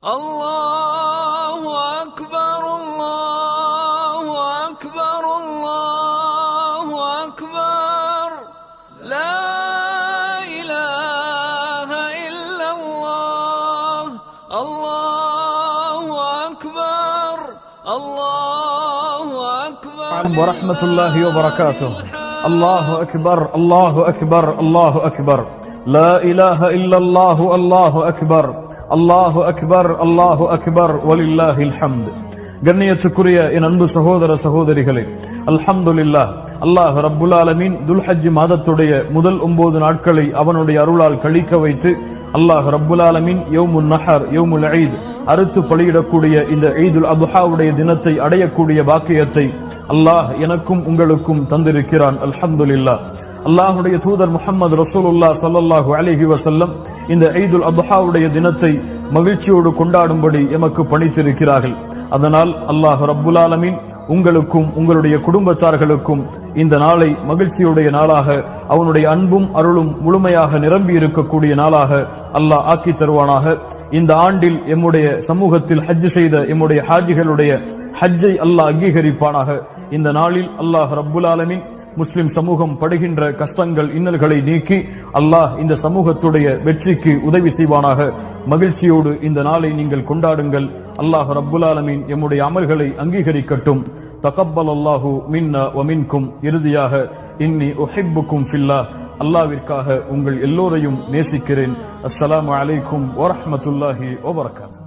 الله أكبر الله أكبر الله أكبر. لا إله إلا الله الله أكبر الله أكبر. ورحمة الله وبركاته. الله أكبر الله أكبر الله أكبر. لا إله إلا الله الله أكبر. அல்லாஹு அக்பர் அல்லாஹு அக்பர் வலில்லாஹில் ஹம்து கண்ணியத்துக்குரிய என் அன்பு சகோதர சகோதரிகளே அல்ஹம்துல்லா அல்லாஹ் ரப்புல் ஆலமீன் துல்ஹஜ் மாதத்துடைய முதல் ஒன்பது நாட்களை அவனுடைய அருளால் கழிக்க வைத்து அல்லாஹ் ரப்புல் ஆலமீன் யோமுல் நஹர் யோமுல் ஐத் அறுத்து பலியிடக்கூடிய இந்த ஈதுல் அபுஹாவுடைய தினத்தை அடையக்கூடிய பாக்கியத்தை அல்லாஹ் எனக்கும் உங்களுக்கும் தந்திருக்கிறான் அல்ஹம்துல்லா அல்லாஹுடைய தூதர் முகமது ரசூலுல்லா சல்லாஹூ அலிஹி வசல்லம் இந்த ஐதுல் அத்ஹாவுடைய தினத்தை மகிழ்ச்சியோடு கொண்டாடும்படி எமக்கு பணித்திருக்கிறார்கள். அதனால் அல்லாஹ் ரப்புல் ஆலமின் உங்களுக்கும் உங்களுடைய குடும்பத்தார்களுக்கும் இந்த நாளை மகிழ்ச்சியுடைய நாளாக அவனுடைய அன்பும் அருளும் முழுமையாக நிரம்பி இருக்கக்கூடிய நாளாக அல்லாஹ் ஆக்கி தருவானாக. இந்த ஆண்டில் எம்முடைய சமூகத்தில் ஹஜ் செய்த எம்முடைய ஹாஜிகளுடைய ஹஜ்ஜை அல்லாஹ் அங்கீகரிப்பானாக. இந்த நாளில் அல்லாஹ் ரப்புல் ஆலமின் முஸ்லிம் சமூகம் படுகின்ற கஷ்டங்கள் இன்னல்களை நீக்கி அல்லாஹ் இந்த சமூகத்துடைய வெற்றிக்கு உதவி செய்வானாக. மகிழ்ச்சியோடு இந்த நாளை நீங்கள் கொண்டாடுங்கள். அல்லாஹ் ரப்புல் எம்முடைய அமல்களை அங்கீகரிக்கட்டும். தகப்பல் அல்லாஹூ மின்னா வமின்கும் இறுதியாக இன்னி ஒஹிப்புக்கும் ஃபில்லா. அல்லாவிற்காக உங்கள் எல்லோரையும் நேசிக்கிறேன். அஸ்ஸலாமு அலைக்கும் வரஹமத்துல்லாஹி வபரகாத்.